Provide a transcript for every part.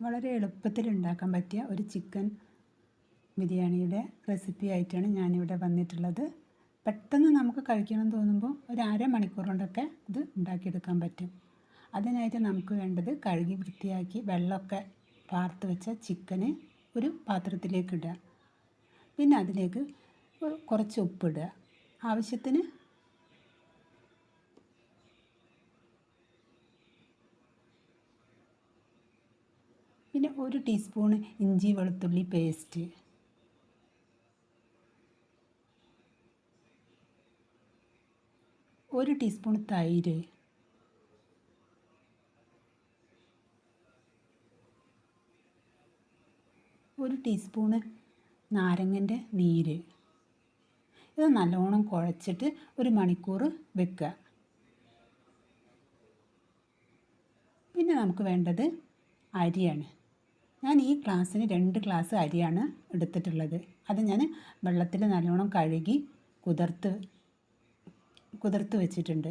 വളരെ എളുപ്പത്തിൽ ഉണ്ടാക്കാൻ പറ്റിയ ഒരു ചിക്കൻ ബിരിയാണിയുടെ റെസിപ്പി ആയിട്ടാണ് ഞാനിവിടെ വന്നിട്ടുള്ളത്. പെട്ടെന്ന് നമുക്ക് കഴിക്കണം തോന്നുമ്പോൾ ഒരു അരമണിക്കൂർ കൊണ്ടൊക്കെ ഇത് ഉണ്ടാക്കിയെടുക്കാൻ പറ്റും. അതിനായിട്ട് നമുക്ക് വേണ്ടത് കഴുകി വൃത്തിയാക്കി വെള്ളമൊക്കെ വാർത്ത് വെച്ച ചിക്കന് ഒരു പാത്രത്തിലേക്ക് ഇടുക. പിന്നെ അതിലേക്ക് കുറച്ച് ഉപ്പിടുക ആവശ്യത്തിന് പിന്നെ ഒരു ടീസ്പൂണ് ഇഞ്ചി വെളുത്തുള്ളി പേസ്റ്റ് ഒരു ടീസ്പൂൺ തൈര്. ഒരു ടീസ്പൂണ് നാരങ്ങന്റെ നീര്. ഇത് നല്ലോണം കുഴച്ചിട്ട് ഒരു മണിക്കൂർ വെക്കുക. പിന്നെ നമുക്ക് വേണ്ടത് അരിയാണ്. ഞാൻ ഈ ഗ്ലാസ്സിന് രണ്ട് ഗ്ലാസ് അരിയാണ് എടുത്തിട്ടുള്ളത്. അത് ഞാൻ വെള്ളത്തിൽ നല്ലോണം കഴുകി കുതിർത്ത് കുതിർത്ത് വെച്ചിട്ടുണ്ട്.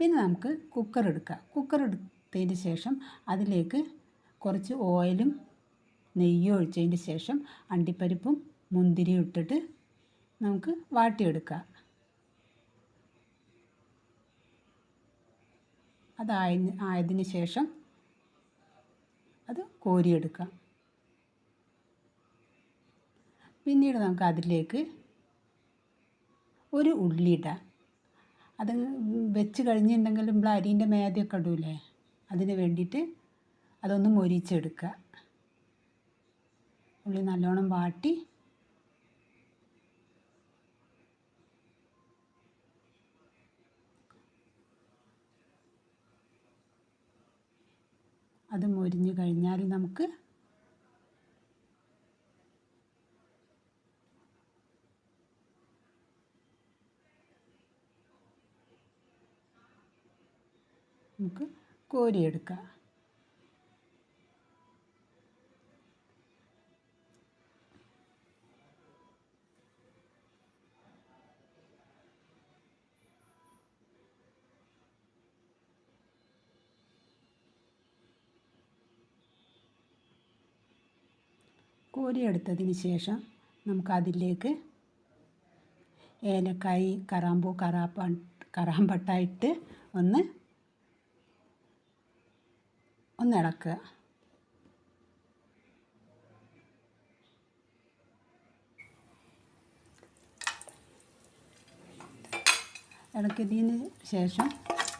പിന്നെ നമുക്ക് കുക്കർ എടുക്കാം. കുക്കർ എടുത്തതിന് ശേഷം അതിലേക്ക് കുറച്ച് ഓയിലും നെയ്യും ഒഴിച്ചതിന് ശേഷം അണ്ടിപ്പരിപ്പും മുന്തിരിയും ഇട്ടിട്ട് നമുക്ക് വാട്ടിയെടുക്കുക അതായ ആയതിനു ശേഷം അത് കോരിയെടുക്കാം. പിന്നീട് നമുക്ക് അതിലേക്ക് ഒരു ഉള്ളി ഇടാം. അത് വെച്ച് കഴിഞ്ഞിട്ടുണ്ടെങ്കിൽ നമ്മൾ അരീന്റെ മേതയൊക്കെ ഇടൂലേ? അതിന് വേണ്ടിയിട്ട് അതൊന്ന് മൊരിച്ചെടുക്കുക. ഉള്ളി നല്ലോണം വാട്ടി അത് മൊരിഞ്ഞു കഴിഞ്ഞാൽ നമുക്ക് നമുക്ക് കോരിയെടുക്കാം. കോരിയെടുത്തതിന് ശേഷം നമുക്കതിലേക്ക് ഏലക്കായി കറാമ്പൂ കറാപ്പ കറാമ്പട്ട ഇട്ട് ഒന്ന് ഒന്ന് ഇളക്കുക ഇളക്കിയതിന് ശേഷം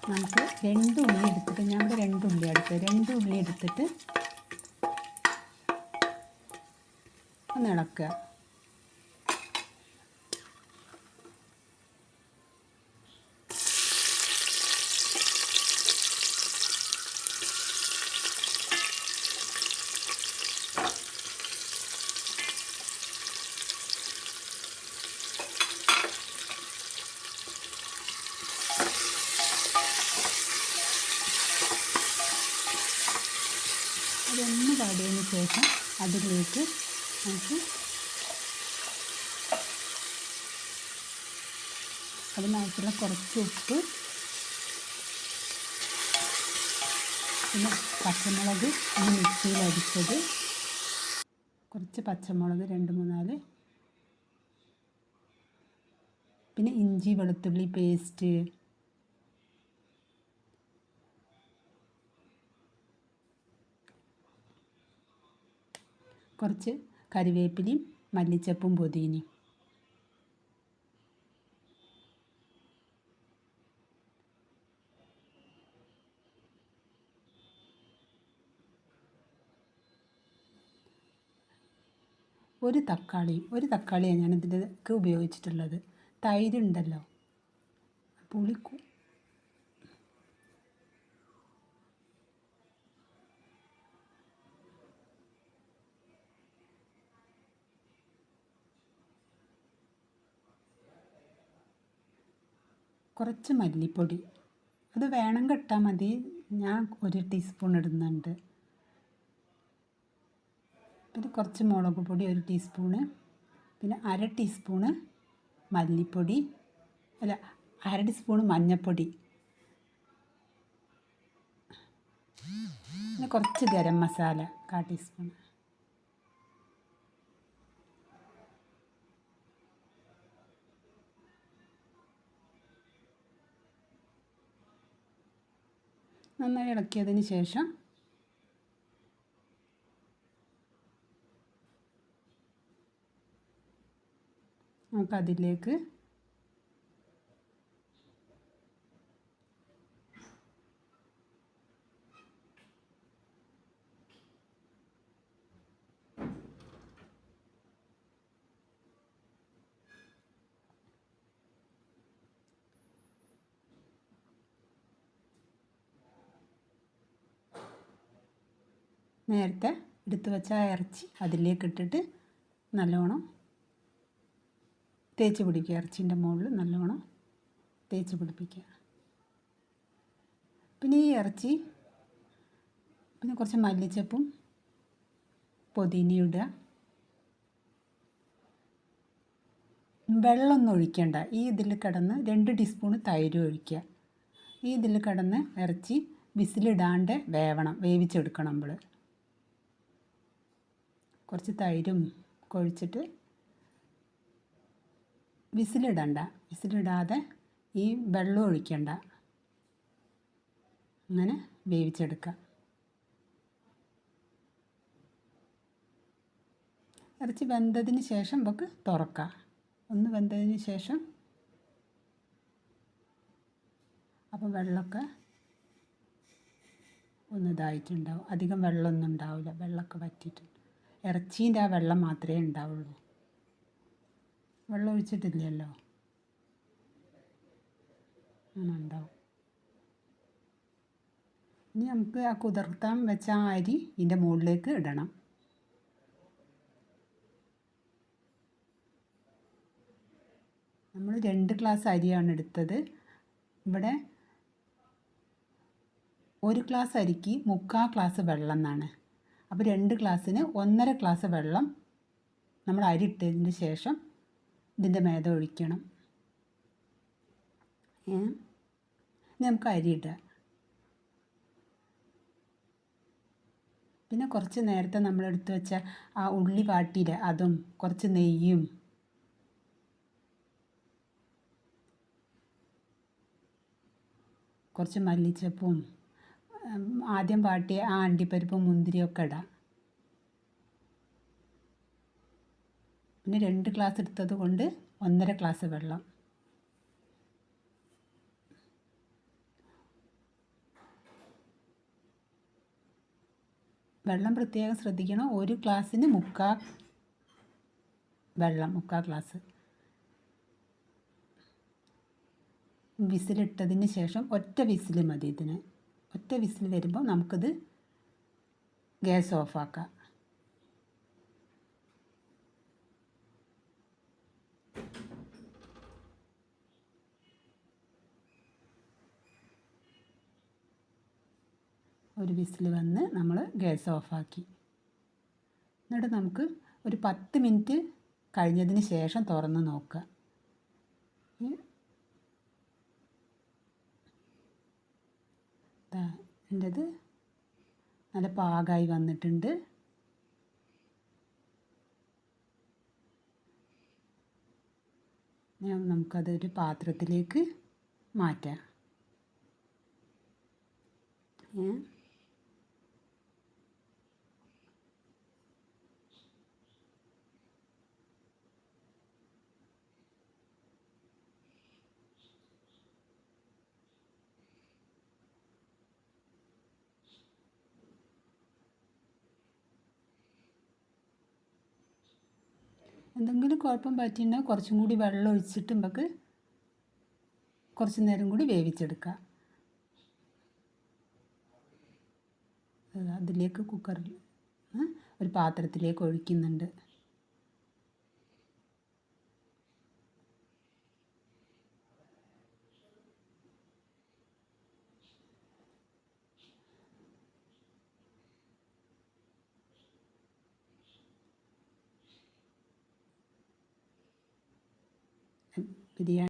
നമുക്ക് രണ്ട് ഉള്ളി എടുത്തിട്ട് ഞാൻ രണ്ട് ഉള്ളി എടുത്ത് രണ്ട് ഉള്ളി എടുത്തിട്ട് ഒന്ന് അതൊന്ന് പാടിയതിന് ശേഷം അതിലേക്ക് അതിനായിട്ടുള്ള കുറച്ച് ഉപ്പ്. പിന്നെ പച്ചമുളക് ഈ മിക്സിയിൽ അടിച്ചത് കുറച്ച് പച്ചമുളക് രണ്ട് മൂന്നാൽ. പിന്നെ ഇഞ്ചി വെളുത്തുള്ളി പേസ്റ്റ്. കുറച്ച് കറിവേപ്പിലയും മല്ലിച്ചപ്പും പുതിനയും ഒരു തക്കാളിയും ഒരു തക്കാളിയാണ് ഞാൻ ഇതിലേക്ക് ഉപയോഗിച്ചിട്ടുള്ളത്. തൈരുണ്ടല്ലോ. പുളി കുറച്ച് മല്ലിപ്പൊടി. അത് വേണം കിട്ടാൽ മതി. ഞാൻ ഒരു ടീസ്പൂൺ ഇടുന്നുണ്ട്. പിന്നെ കുറച്ച് മുളക് പൊടി ഒരു ടീസ്പൂണ് പിന്നെ അര ടീസ്പൂണ് മല്ലിപ്പൊടി. അല്ല അര ടീസ്പൂണ് മഞ്ഞൾപ്പൊടി പിന്നെ കുറച്ച് ഗരം മസാല കാ ടീസ്പൂൺ നന്നായി ഇളക്കിയതിന് ശേഷം നമുക്കതിലേക്ക് നേരത്തെ എടുത്തു വെച്ച ഇറച്ചി അതിലേക്ക് ഇട്ടിട്ട് നല്ലോണം തേച്ച് പിടിക്കുക. ഇറച്ചിന്റെ മുകളിൽ നല്ലോണം തേച്ച് പിടിപ്പിക്കുക. പിന്നെ ഈ ഇറച്ചി പിന്നെ കുറച്ച് മല്ലിച്ചപ്പും പൊതിനയും ഇടുക. വെള്ളമൊന്നും ഒഴിക്കേണ്ട. ഈ ഇതിൽ കിടന്ന് രണ്ട് ടീസ്പൂൺ തൈര് ഒഴിക്കുക. ഈ ഇതിൽ കിടന്ന് ഇറച്ചി വിസിലിടാണ്ട് വേവണം. വേവിച്ചെടുക്കണം നമ്മൾ കുറച്ച് തൈരും കൊഴിച്ചിട്ട് വിസിലിടണ്ട. വിസിലിടാതെ ഈ വെള്ളം ഒഴിക്കണ്ട. അങ്ങനെ വേവിച്ചെടുക്കുക ഇറച്ചി വെന്തതിന് ശേഷം നമുക്ക് തുറക്കാം. ഒന്ന് വെന്തതിന് ശേഷം അപ്പോൾ വെള്ളമൊക്കെ ഒന്ന് ഇതായിട്ടുണ്ടാവും. അധികം വെള്ളമൊന്നും ഉണ്ടാവില്ല. വെള്ളമൊക്കെ വറ്റിയിട്ടുണ്ട് ഇറച്ചീന്റെ ആ വെള്ളം മാത്രമേ ഉണ്ടാവുള്ളൂ. വെള്ളം ഒഴിച്ചിട്ടില്ലല്ലോ? അങ്ങനെ ഉണ്ടാവും ഇനി നമുക്ക് ആ കുതിർത്താൻ വെച്ച ആ അരി ഇതിന്റെ മുകളിലേക്ക് ഇടണം. നമ്മൾ രണ്ട് ഗ്ലാസ് അരിയാണ് എടുത്തത്. ഇവിടെ ഒരു ഗ്ലാസ് അരിക്ക് മുക്കാൽ ഗ്ലാസ് വെള്ളം എന്നാണ്. അപ്പോൾ രണ്ട് ഗ്ലാസ്സിന് ഒന്നര ഗ്ലാസ് വെള്ളം നമ്മൾ അരി ഇട്ടതിന് ശേഷം ഇതിന്റെ മേത ഒഴിക്കണം. ഇനി നമുക്ക് അരി ഇടാം പിന്നെ കുറച്ച് നേരത്തെ നമ്മൾ എടുത്തു വെച്ച ആ ഉള്ളി വാട്ടിയില്ല അതും കുറച്ച് നെയ്യും. കുറച്ച് മല്ലിച്ചപ്പും ആദ്യം വാട്ടിയ ആ അണ്ടിപ്പരിപ്പും മുന്തിരിയൊക്കെ ഇടാം. പിന്നെ രണ്ട് ഗ്ലാസ് എടുത്തത് കൊണ്ട് ഒന്നര ഗ്ലാസ് വെള്ളം. വെള്ളം പ്രത്യേകം ശ്രദ്ധിക്കണം. ഒരു ഗ്ലാസ്സിന് മുക്കാ വെള്ളം മുക്കാ ഗ്ലാസ്. വിസിലിട്ടതിന് ശേഷം ഒറ്റ വിസിൽ മതി ഇതിന്. ഒറ്റ വിസിൽ വരുമ്പോൾ നമുക്കത് ഗ്യാസ് ഓഫാക്കാം. ഒരു വിസിൽ വന്ന് നമ്മൾ ഗ്യാസ് ഓഫാക്കി. എന്നിട്ട് നമുക്ക് ഒരു പത്ത് മിനിറ്റ് കഴിഞ്ഞതിന് ശേഷം തുറന്ന് നോക്കുക എന്റെത് നല്ല പാകമായി വന്നിട്ടുണ്ട്. നമുക്കതൊരു പാത്രത്തിലേക്ക് മാറ്റാം. ഏ? എന്തെങ്കിലും കുഴപ്പം പറ്റിയാൽ കുറച്ചും കൂടി വെള്ളം ഒഴിച്ചിട്ട് നമുക്ക് കുറച്ച് നേരം കൂടി വേവിച്ചെടുക്കാം. അതിലേക്ക് കുക്കറിൽ ഒരു പാത്രത്തിലേക്ക് ഒഴിക്കുന്നുണ്ട്. 别的。